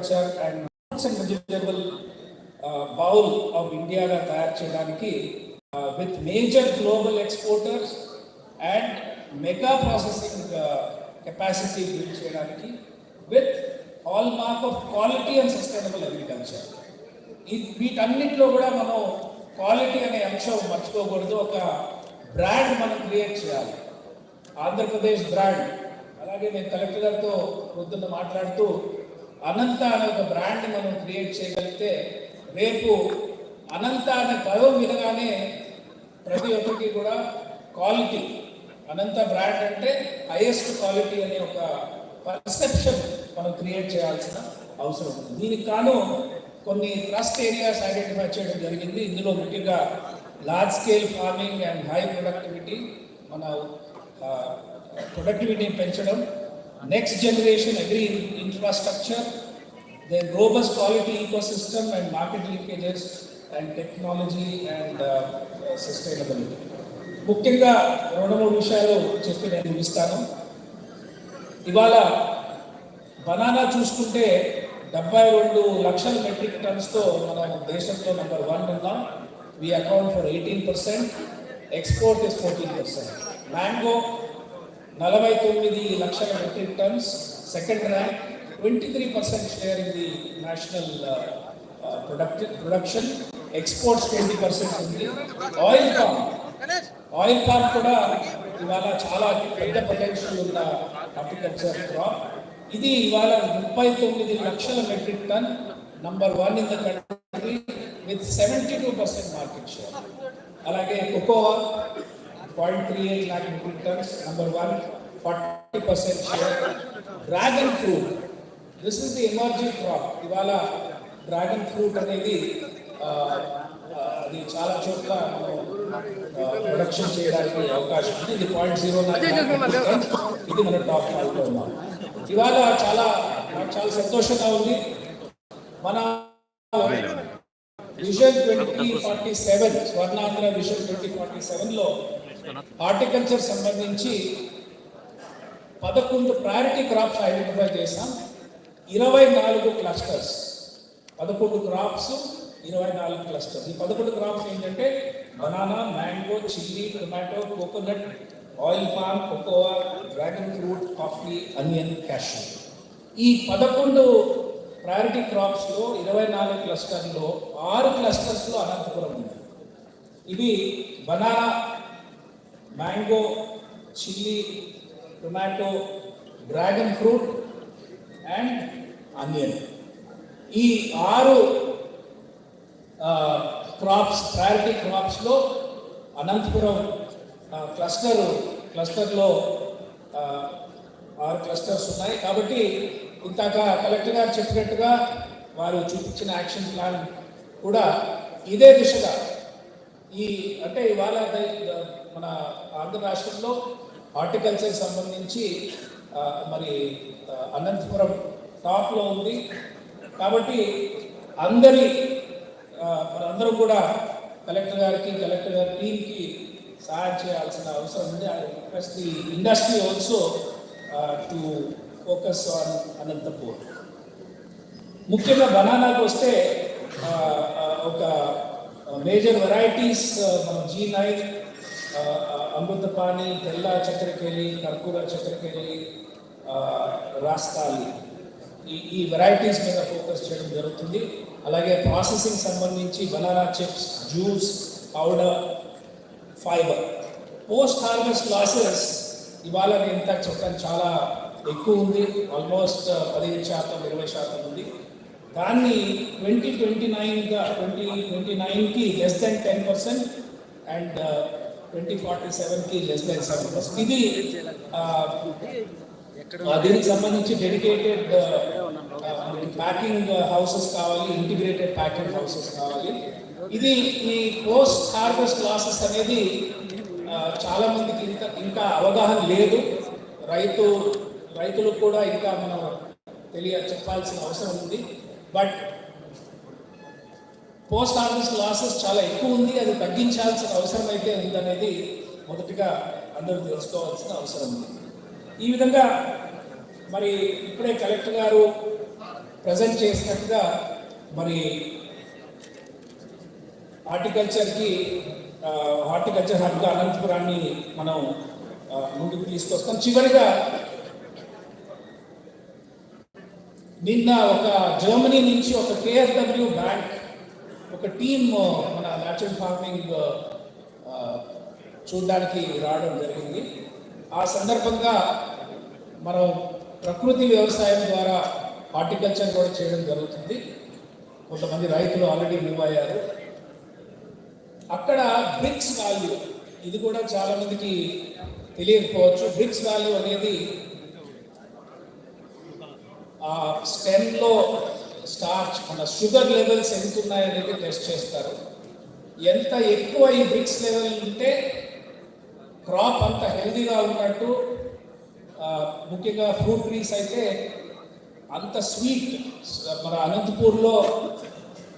Horticulture and fruits and vegetable bowl of ఇండియాగా తయారు చేయడానికి with major global exporters and mega processing capacity build చేయడానికి with all mark of quality and sustainable agriculture. వీటన్నిటిలో కూడా మనం quality అనే అంశం మర్చిపోకూడదు. ఒక బ్రాండ్ మనం క్రియేట్ చేయాలి. ఆంధ్రప్రదేశ్ బ్రాండ్. అలాగే నేను కలెక్టర్ గారితో పొద్దున్న మాట్లాడుతూ అనంత అనే ఒక బ్రాండ్ మనం క్రియేట్ చేయగలిగితే రేపు అనంత అనే పదం వినగానే ప్రతి ఒక్కరికి కూడా క్వాలిటీ అనంత బ్రాండ్ అంటే హైయెస్ట్ క్వాలిటీ అనే ఒక పర్సెప్షన్ మనం క్రియేట్ చేయాల్సిన అవసరం ఉంది. దీనికి కాను కొన్ని ట్రస్ట్ ఏరియాస్ ఐడెంటిఫై చేయడం జరిగింది. ఇందులో ముఖ్యంగా large scale farming and high productivity మన ప్రొడక్టివిటీని పెంచడం next generation agri infrastructure then robust quality ecosystem and market linkages and technology and sustainability. ముఖ్యంగా రెండు మూడు విషయాలు చెప్పి నేను ముగిస్తాను. ఇవాళ బనానా చూసుకుంటే డెబ్బై రెండు లక్షల మెట్రిక్ టన్స్తో మనం దేశంలో నెంబర్ వన్ ఉన్నాం. We account for eighteen percent export is fourteen percent mango నలభై తొమ్మిది లక్షల metric tons second rank twenty three percent share in the national product production exports twenty percent ఉంది. ఆయిల్ పామ్ ఆయిల్ పామ్ కూడా ఇవాళ చాలా పెద్ద potential ఉన్న agriculture crop ఇది ఇవాళ ముప్పై తొమ్మిది లక్షల metric ton number one in the country with seventy two percent market share అలాగే cocoa point three eight lakh metric tons number one forty percent share dragon fruit this is the emerging crop ఇవాళ dragon fruit అనేది అది చాలా చోట్ల production చేయడానికి అవకాశం ఉంది. ఇది పాయింట్ జీరో ఇది మన టాప్ ఫైవ్లో ఉన్నాం. ఇవాళ చాలా నాకు చాలా సంతోషంగా ఉంది. మన vision twenty forty seven Swarnandhra vision twenty forty సెవెన్లో హార్టికల్చర్ సంబంధించి పదకొండు ప్రయారిటీ క్రాప్స్ ఐడెంటిఫై చేశాం. ఇరవై నాలుగు క్లస్టర్స్. పదకొండు క్రాప్స్ ఇరవై నాలుగు క్లస్టర్స్. ఈ పదకొండు క్రాప్స్ ఏంటంటే banana mango chilli tomato coconut oil palm cocoa dragon fruit coffee onion cashew ఈ పదకొండు ప్రయారిటీ క్రాప్స్లో ఇరవై నాలుగు క్లస్టర్లో ఆరు క్లస్టర్స్లో అనంతపురం ఉంది. ఇవి banana mango chilli tomato dragon fruit and onion. ఈ ఆరు క్రాప్స్ ప్రయారిటీ క్రాప్స్లో అనంతపురం క్లస్టర్ క్లస్టర్లో ఆరు క్లస్టర్స్ ఉన్నాయి. కాబట్టి ఇంతాక కలెక్టర్ గారు చెప్పినట్టుగా వారు చూపించిన యాక్షన్ ప్లాన్ కూడా ఇదే దిశగా. ఈ అంటే ఇవాళ మన ఆంధ్ర రాష్ట్రంలో హార్టికల్చర్ సంబంధించి మరి అనంతపురం టాప్లో ఉంది. కాబట్టి అందరి అందరూ కూడా కలెక్టర్ గారికి కలెక్టర్ గారి టీంకి సహాయం చేయాల్సిన అవసరం ఉంది. I request the industry also to focus on Anantapur. ముఖ్యంగా బనానాకు వస్తే ఒక మేజర్ వెరైటీస్ మనం జీ నైన్ అమృతపాణి తెల్ల చక్కెరకేళి కర్పూర చక్కెరకేళి రాస్తాలి. ఈ ఈ వెరైటీస్ మీద ఫోకస్ చేయడం జరుగుతుంది. అలాగే ప్రాసెసింగ్ సంబంధించి banana chips juice powder fibre post harvest losses ఇవాళ నేను ఇంత చెప్పాను చాలా ఎక్కువ ఉంది. ఆల్మోస్ట్ uh, పదిహేను శాతం ఇరవై శాతం ఉంది. దాన్ని ట్వంటీ ట్వంటీ నైన్గా ట్వంటీ ట్వంటీ నైన్కి less than ten percent and twenty forty సెవెన్కి లెస్ దెన్ సెవెన్ పర్సెంట్ ఇది uh, దీనికి సంబంధించి డెడికేటెడ్ ప్యాకింగ్ హౌసెస్ కావాలి ఇంటిగ్రేటెడ్ ప్యాకింగ్ హౌసెస్ కావాలి. ఇది ఈ పోస్ట్ హార్వెస్ట్ లాసెస్ అనేది చాలా మందికి ఇంకా ఇంకా అవగాహన లేదు. రైతు రైతులకు కూడా ఇంకా మనం తెలియ చెప్పాల్సిన అవసరం ఉంది. బట్ పోస్ట్ హార్వెస్ట్ లాసెస్ చాలా ఎక్కువ ఉంది. అది తగ్గించాల్సిన అవసరం అయితే ఉందనేది మొదటిగా అందరూ తెలుసుకోవాల్సిన అవసరం ఉంది. ఈ విధంగా మరి ఇప్పుడే కలెక్టర్ గారు ప్రజెంట్ చేసినట్టుగా మరి హార్టికల్చర్కి హార్టికల్చర్ హబ్గా అనంతపురాన్ని మనం ముందుకు తీసుకొస్తాం. చివరిగా నిన్న ఒక జర్మనీ నుంచి ఒక కేఎస్డబ్ల్యూ బ్యాంక్ ఒక టీమ్ మన న్యాచురల్ ఫార్మింగ్ చూడడానికి రావడం జరిగింది. ఆ సందర్భంగా మనం ప్రకృతి వ్యవసాయం ద్వారా హార్టికల్చర్ కూడా చేయడం జరుగుతుంది. కొంతమంది రైతులు ఆల్రెడీ మూవ్ అయ్యారు. అక్కడ బ్రిక్స్ వాల్యూ ఇది కూడా చాలామందికి తెలియకపోవచ్చు. బ్రిక్స్ వాల్యూ అనేది ఆ స్టెన్లో స్టార్చ్ మన షుగర్ లెవెల్స్ ఎంత ఉన్నాయనేది టెస్ట్ చేస్తారు. ఎంత ఎక్కువ ఈ బ్రిక్స్ లెవెల్ ఉంటే క్రాప్ అంత హెల్దీగా ఉన్నట్టు ముఖ్యంగా ఫ్రూట్ ట్రీస్ అయితే అంత స్వీట్ మన అనంతపూర్లో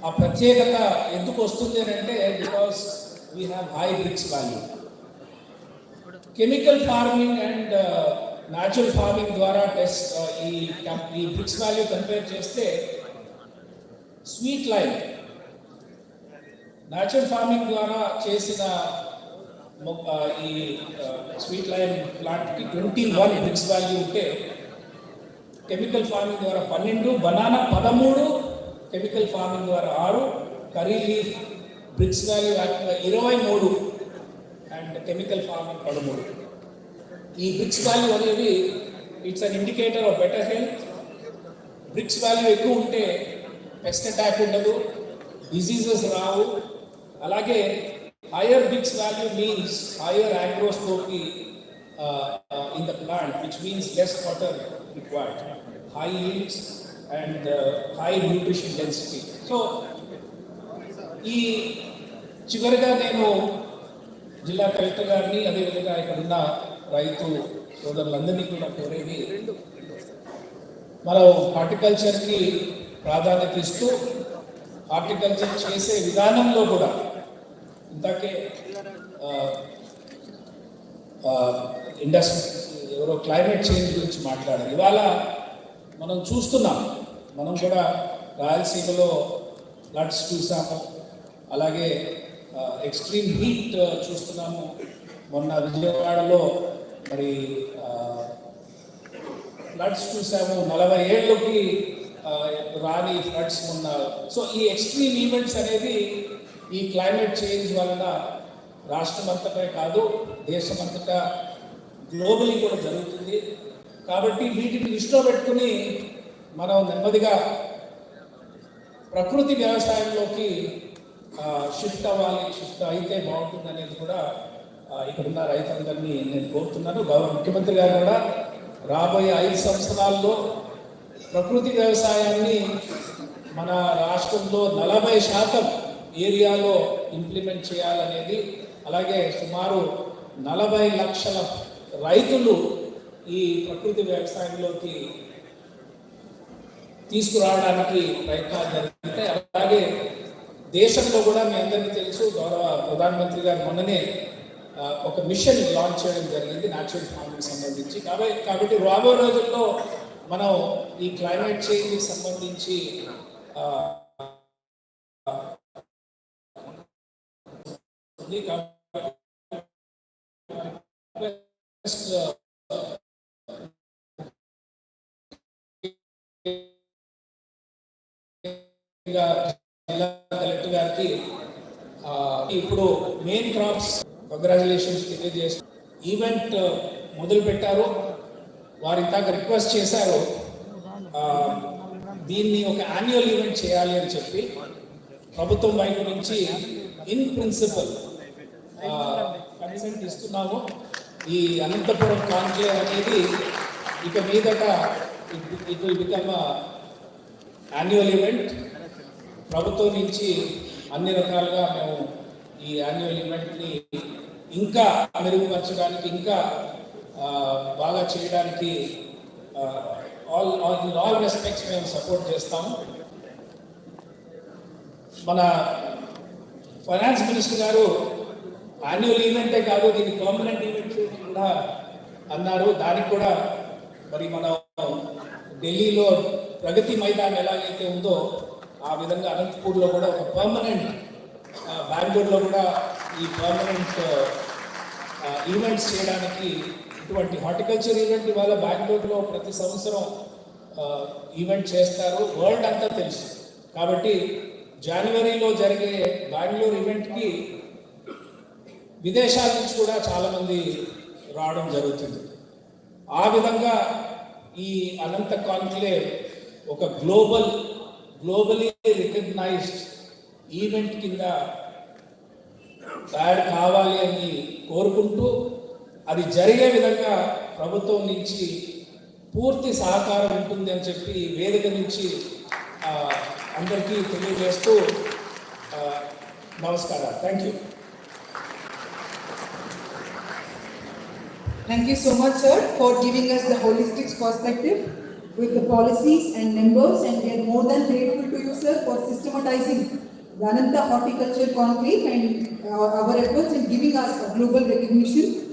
ఆ ప్రత్యేకత ఎందుకు వస్తుంది అని అంటే because we have high brix value chemical farming and natural farming ద్వారా టెస్ట్ uh, ఈ ఈ బ్రిక్స్ వాల్యూ కంపేర్ చేస్తే స్వీట్ లైన్ న్యాచురల్ ఫార్మింగ్ ద్వారా చేసిన ఈ స్వీట్ లైన్ ప్లాంట్కి ట్వంటీ వన్ బ్రిక్స్ వాల్యూ ఉంటే కెమికల్ ఫార్మింగ్ ద్వారా పన్నెండు బనానా పదమూడు కెమికల్ ఫార్మింగ్ ద్వారా ఆరు కర్రీ లీఫ్ బ్రిక్స్ వాల్యూ యాక్చువల్గా ఇరవై మూడు అండ్ కెమికల్ ఫార్మింగ్ పదమూడు. ఈ బ్రిక్స్ వాల్యూ అనేది it's an indicator of better health. Brix value ఎక్కువ ఉంటే పెస్ట్ అటాక్ ఉండదు డిసీజెస్ రావు. అలాగే Higher BIX value means higher agroscopy uh, uh, in the plant, which means less water required, high yields and uh, high nutrition density. So, ఈ చివరిగా నేను జిల్లా collector గారిని అదేవిధంగా ఇక్కడ ఉన్న రైతు సోదరులందరినీ కూడా కోరేది మనం హార్టికల్చర్కి ప్రాధాన్యత ఇస్తూ హార్టికల్చర్ చేసే విధానంలో కూడా ఇందాకే ఇండస్ట్రీ ఎవరో క్లైమేట్ చేంజ్ గురించి మాట్లాడారు. ఇవాళ మనం చూస్తున్నాం. మనం కూడా రాయలసీమలో ఫ్లడ్స్ చూసాము. అలాగే ఎక్స్ట్రీమ్ హీట్ చూస్తున్నాము. మొన్న విజయవాడలో మరి ఫ్లడ్స్ చూసాము. నలభై ఏళ్ళకి రాని ఫ్లడ్స్ ఉన్న సో ఈ ఎక్స్ట్రీమ్ ఈవెంట్స్ అనేది ఈ క్లైమేట్ చేంజ్ వలన రాష్ట్రం అంతటా కాదు దేశం అంతటా గ్లోబలీ కూడా జరుగుతుంది. కాబట్టి వీటిని దృష్టిలో పెట్టుకుని మనం నెమ్మదిగా ప్రకృతి వ్యవసాయంలోకి షిఫ్ట్ అవ్వాలి షిఫ్ట్ అయితే బాగుంటుంది అనేది కూడా ఇక్కడ ఇక్కడున్న రైతులందరినీ నేను కోరుతున్నాను. గౌరవ ముఖ్యమంత్రి గారు కూడా రాబోయే ఐదు సంవత్సరాల్లో ప్రకృతి వ్యవసాయాన్ని మన రాష్ట్రంలో నలభై శాతం ఏరియాలో ఇంప్లిమెంట్ చేయాలనేది. అలాగే సుమారు నలభై లక్షల రైతులు ఈ ప్రకృతి వ్యవసాయంలోకి తీసుకురావడానికి ప్రయత్నాలు జరిగితే అలాగే దేశంలో కూడా మీ అందరికీ తెలుసు గౌరవ ప్రధానమంత్రి గారు మొన్ననే ఒక మిషన్ లాంచ్ చేయడం జరిగింది న్యాచురల్ ఫార్మింగ్ సంబంధించి. కాబట్టి కాబట్టి రాబో రోజుల్లో మనం ఈ క్లైమేట్ చేంజ్కి సంబంధించి ఆ, జిల్లా కలెక్టర్ గారికి ఇప్పుడు మెయిన్ క్రాప్స్ కంగ్రాచులేషన్స్ తెలియజేస్తూ ఈవెంట్ uh, మొదలు పెట్టారు వారు ఇందాక రిక్వెస్ట్ చేశారు దీన్ని ఒక యాన్యువల్ ఈవెంట్ చేయాలి అని చెప్పి. ప్రభుత్వం వైపు నుంచి ఇన్ ప్రిన్సిపల్ కన్సెంట్ ఇస్తున్నాము ఈ అనంతపురం కాన్క్లేవ్ అనేది ఇక మీదట it will become annual event ప్రభుత్వం నుంచి అన్ని రకాలుగా మేము ఈ యాన్యువల్ ఈవెంట్ని ఇంకా మెరుగుపరచడానికి ఇంకా బాగా చేయడానికి all all in all respects మేము సపోర్ట్ చేస్తాము మన ఫైనాన్స్ మినిస్టర్ గారు యాన్యువల్ ఈవెంటే కాదు దీన్ని పర్మనెంట్ ఈవెంట్ కూడా అన్నారు. దానికి కూడా మరి మనం ఢిల్లీలో ప్రగతి మైదానం ఎలాగైతే ఉందో ఆ విధంగా అనంతపూర్లో కూడా ఒక పర్మనెంట్ బెంగళూరులో కూడా ఈ పర్మనెంట్ ఈవెంట్స్ చేయడానికి ఇటువంటి హార్టికల్చర్ ఈవెంట్ ఇవాళ బెంగళూరులో ప్రతి సంవత్సరం ఈవెంట్ చేస్తారు. వరల్డ్ అంతా తెలుసు. కాబట్టి జనవరిలో జరిగే బెంగళూరు ఈవెంట్కి విదేశాల నుంచి కూడా చాలామంది రావడం జరుగుతుంది. ఆ విధంగా ఈ అనంత కాన్క్లేవ్ ఒక గ్లోబల్ గ్లోబలీ రికగ్నైజ్డ్ ఈవెంట్ కింద తయారు కావాలి అని కోరుకుంటూ అది జరిగే విధంగా ప్రభుత్వం నుంచి పూర్తి సహకారం ఉంటుంది అని చెప్పి వేదిక నుంచి అందరికీ తెలియజేస్తూ నమస్కారం నమస్కారాలు. Thank you Thank you so much, sir, for giving us the holistic perspective with the policies and numbers, and we are more than grateful to you, sir, for systematizing the Horticulture Conclave and uh, our efforts in giving us a global recognition